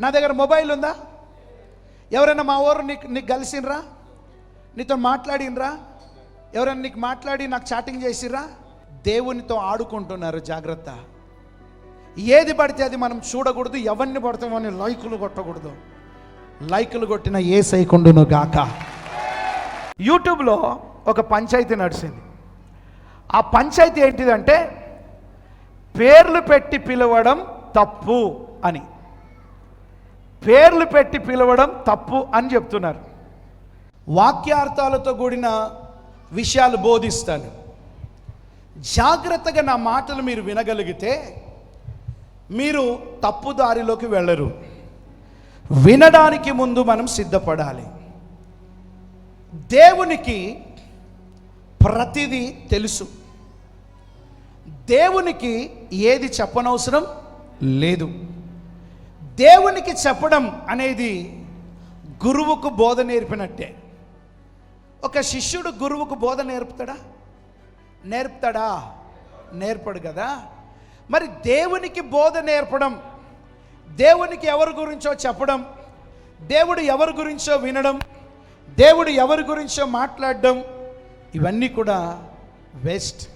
నా దగ్గర మొబైల్ ఉందా? ఎవరైనా మా ఊరు నీకు నీకు కలిసినరా? నీతో మాట్లాడినరా? ఎవరైనా నీకు మాట్లాడి నాకు చాటింగ్ చేసిరా దేవునితో ఆడుకుంటున్నారు జాగ్రత్త. ఏది పడితే అది మనం చూడకూడదు ఎవరిని పడతామని లైకులు కొట్టకూడదు. లైకులు కొట్టిన ఏ సైకుండును గాక. యూట్యూబ్లో ఒక పంచాయతీ నడిచింది ఆ పంచాయతీ ఏంటిదంటే పేర్లు పెట్టి పిలవడం తప్పు అని. పేర్లు పెట్టి పిలవడం తప్పు అని చెప్తున్నారు. వాక్యార్థాలతో కూడిన విషయాలు బోధిస్తాను. జాగ్రత్తగా నా మాటలు మీరు వినగలిగితే మీరు తప్పుదారిలోకి వెళ్ళరు. వినడానికి ముందు మనం సిద్ధపడాలి. దేవునికి ప్రతిదీ తెలుసు. దేవునికి ఏది చెప్పనవసరం లేదు. దేవునికి చెప్పడం అనేది గురువుకు బోధ నేర్పినట్టే. ఒక శిష్యుడు గురువుకు బోధ నేర్పుతాడా? నేర్పుతాడా? నేర్పడు కదా. మరి దేవునికి బోధ నేర్పడం దేవునికి ఎవరి గురించో చెప్పడం దేవుడు ఎవరి గురించో వినడం దేవుడు ఎవరి గురించో మాట్లాడడం ఇవన్నీ కూడా వేస్ట్.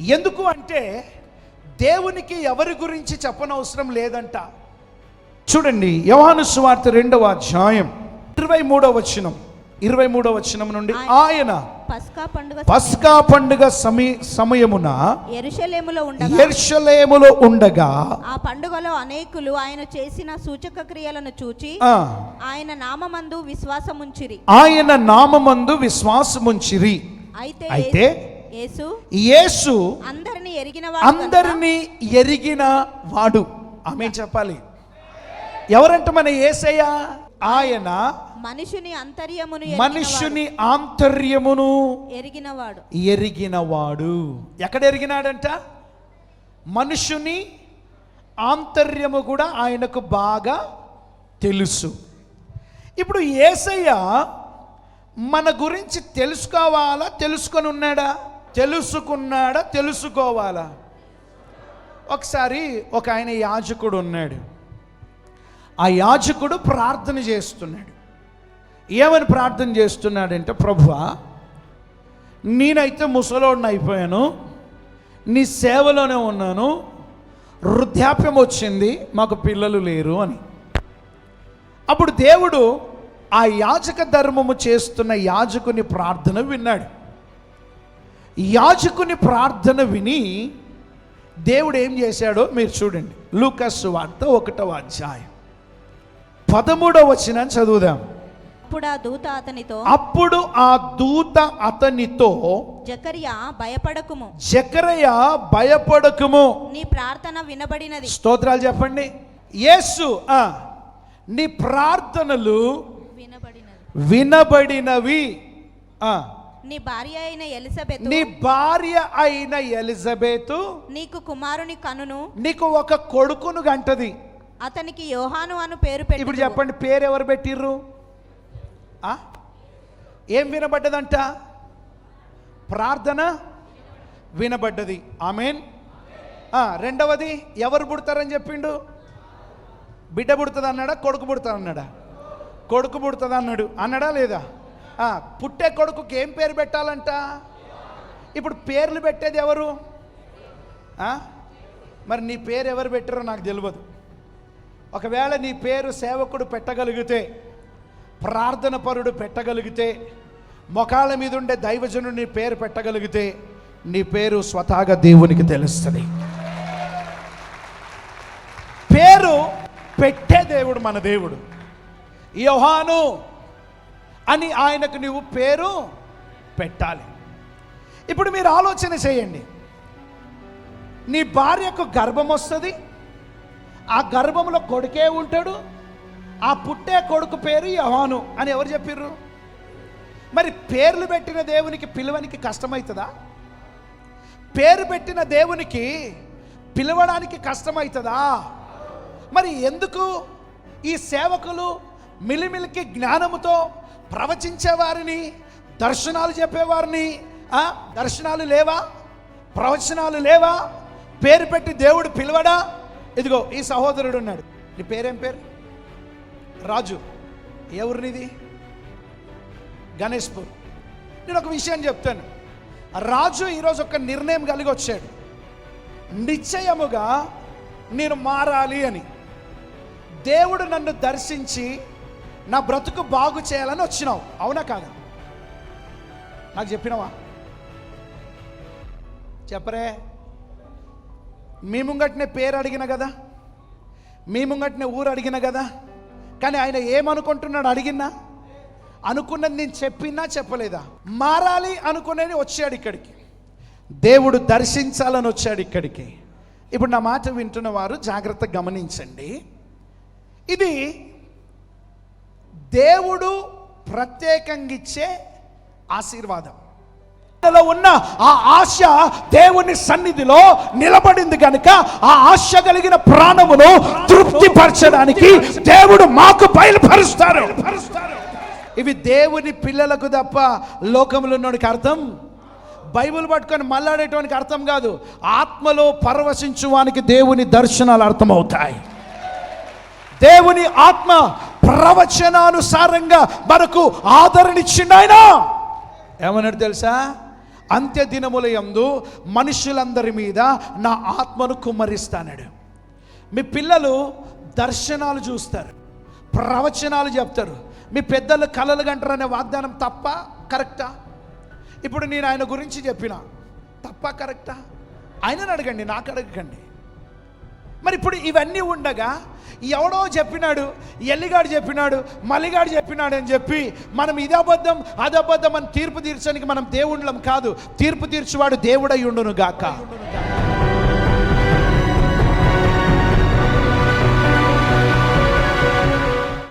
ఎందుకు అంటే దేవునికి ఎవరి గురించి చెప్పనవసరం లేదంట. చూడండి యోహాను సువార్త రెండవ అధ్యాయం ఇరవై మూడవ వచనం. ఇరవై మూడవ వచనం నుండి ఆయన పస్కా పండుగ పస్కా పండుగ సమయ సమయమున ఎరుషలేములో ఉండగా ఎర్షలేములో ఉండగా ఆ పండుగలో అనేకులు ఆయన చేసిన సూచక క్రియలను చూచి ఆయన నామమందు విశ్వాసముంచిరి. ఆయన నామమందు విశ్వాసముంచిరి. అయితే అయితే యేసు యేసు అందరిని ఎరిగిన అందరినీ ఎరిగిన వాడు. ఆమె చెప్పాలి. ఎవరంట మన యేసయ్య ఆయన మనుషుని అంతర్యమును మనుష్యుని ఆంతర్యమును ఎరిగినవాడు. ఎరిగినవాడు. ఎక్కడ ఎరిగినాడంట? మనుషుని ఆంతర్యము కూడా ఆయనకు బాగా తెలుసు. ఇప్పుడు ఏసయ్య మన గురించి తెలుసుకోవాలా తెలుసుకొని ఉన్నాడా తెలుసుకున్నాడా తెలుసుకోవాలా? ఒకసారి ఒక ఆయన యాజకుడు ఉన్నాడు. ఆ యాజకుడు ప్రార్థన చేస్తున్నాడు. ఏమని ప్రార్థన చేస్తున్నాడంటే ప్రభువా నేనైతే ముసలోడిని అయిపోయాను. నీ సేవలోనే ఉన్నాను. వృద్ధాప్యం వచ్చింది. మాకు పిల్లలు లేరు అని. అప్పుడు దేవుడు ఆ యాజక ధర్మము చేస్తున్న యాజకుని ప్రార్థన విన్నాడు. యాజకుని ప్రార్థన విని దేవుడు ఏం చేశాడో మీరు చూడండి. లూకస్ వార్త ఒకటవ అధ్యాయం. పదమూడవ వచ్చిన చదువుదాం. అప్పుడు ఆ దూత అతనితో అప్పుడు ఆ దూత అతనితో జకరియా భయపడకుము. జకరయ భయపడకుము. నీ ప్రార్థన వినబడినది. స్తోత్రాలు చెప్పండి. యేసు ఆ, నీ ప్రార్థనలు వినబడినవి. ఆ, నీ భార్య అయిన ఎలిజబెత్ నీ భార్య అయిన ఎలిజబెతు నీకు కుమారుని కనును. నీకు ఒక కొడుకును గంటది. అతనికి యోహాను అను పేరు ఇప్పుడు చెప్పండి పేరు ఎవరు పెట్టిర్రు? ఆ? ఏం వినబడ్డదంట? ప్రార్థన వినబడ్డది. ఆమెన్. రెండవది ఎవరు పుడతారని చెప్పిండు? బిడ్డ పుడుతుంది అన్నాడా కొడుకు పుడుతుంది అన్నాడా కొడుకు పుడుతుంది అన్నాడు అన్నాడా లేదా పుట్టే కొడుకుకి ఏం పేరు పెట్టాలంట? ఇప్పుడు పేర్లు పెట్టేది ఎవరు? ఆ? మరి నీ పేరు ఎవరు పెట్టారో నాకు తెలియదు. ఒకవేళ నీ పేరు సేవకుడు పెట్టగలిగితే ప్రార్థన పరుడు పెట్టగలిగితే మొఖాల మీద ఉండే దైవజనుడు నీ పేరు పెట్టగలిగితే నీ పేరు స్వతహాగా దేవునికి తెలుస్తుంది. పేరు పెట్టే దేవుడు మన దేవుడు. యోహాను అని ఆయనకు నీవు పేరు పెట్టాలి. ఇప్పుడు మీరు ఆలోచన చేయండి. నీ భార్యకు గర్భం వస్తుంది ఆ గర్భంలో కొడుకే ఉంటాడు ఆ పుట్టే కొడుకు పేరు యహాను అని ఎవరు చెప్పిర్రు? మరి పేర్లు పెట్టిన దేవునికి పిలవనికి కష్టమవుతుందా పేరు పెట్టిన దేవునికి పిలవడానికి కష్టమవుతుందా మరి ఎందుకు ఈ సేవకులు మిలిమిలికి జ్ఞానముతో ప్రవచించేవారిని దర్శనాలు చెప్పేవారిని దర్శనాలు లేవా? ప్రవచనాలు లేవా? పేరు పెట్టి దేవుడు పిలవడా? ఇదిగో ఈ సహోదరుడు ఉన్నాడు. నీ పేరేం పేరు? రాజు. ఎవరినిది గణేష్పూర్. నేను ఒక విషయం చెప్తాను. రాజు ఈరోజు ఒక నిర్ణయం కలిగి వచ్చాడు. నిశ్చయముగా నేను మారాలి అని. దేవుడు నన్ను దర్శించి నా బ్రతుకు బాగు చేయాలని వచ్చినావు. అవునా కాదా? నాకు చెప్పినవా? చెప్పరే. మీ ముంగట్నే పేరు అడిగిన కదా? మీ ముంగట్నే ఊరు అడిగిన కదా? కానీ ఆయన ఏమనుకుంటున్నాడు అడిగినా? అనుకున్నది నేను చెప్పినా చెప్పలేదా? మారాలి అనుకునేది వచ్చాడు ఇక్కడికి. దేవుడు దర్శించాలని వచ్చాడు ఇక్కడికి. ఇప్పుడు నా మాట వింటున్న వారు జాగ్రత్తగా గమనించండి. ఇది దేవుడు ప్రత్యేకంగా ఇచ్చే ఆశీర్వాదం. లో ఉన్న ఆ ఆశ దేవుని సన్నిధిలో నిలబడింది కనుక ఆ ఆశ కలిగిన ప్రాణమును తృప్తిపరచడానికి దేవుడు మాకు బయలుపరుస్తారు. ఇవి దేవుని పిల్లలకు తప్ప లోకంలో ఉన్నోడికి అర్థం? బైబిల్ పట్టుకొని మళ్ళాడేటోనికి అర్థం కాదు. ఆత్మలో పరవశించువానికి దేవుని దర్శనాలు అర్థమవుతాయి. దేవుని ఆత్మ ప్రవచనానుసారంగా మనకు ఆదరణ ఇచ్చిండు ఆయన. ఏమన్నాడు తెలుసా? అంత్య దినముల యందు మనుషులందరి మీద నా ఆత్మను కుమ్మరిస్తానడు. మీ పిల్లలు దర్శనాలు చూస్తారు ప్రవచనాలు చెప్తారు. మీ పెద్దలు కలలు అనే వాగ్దానం తప్ప కరెక్టా? ఇప్పుడు నేను ఆయన గురించి చెప్పిన తప్ప కరెక్టా? ఆయనను అడగండి నాకు అడగకండి. మరి ఇప్పుడు ఇవన్నీ ఉండగా ఎవడో చెప్పినాడు ఎల్లిగాడు చెప్పినాడు మలిగాడు చెప్పినాడు అని చెప్పి మనం ఇది అబద్ధం అది అబద్ధం అని తీర్పు తీర్చడానికి మనం దేవుళ్ళం కాదు. తీర్పు తీర్చువాడు దేవుడై ఉండును గాక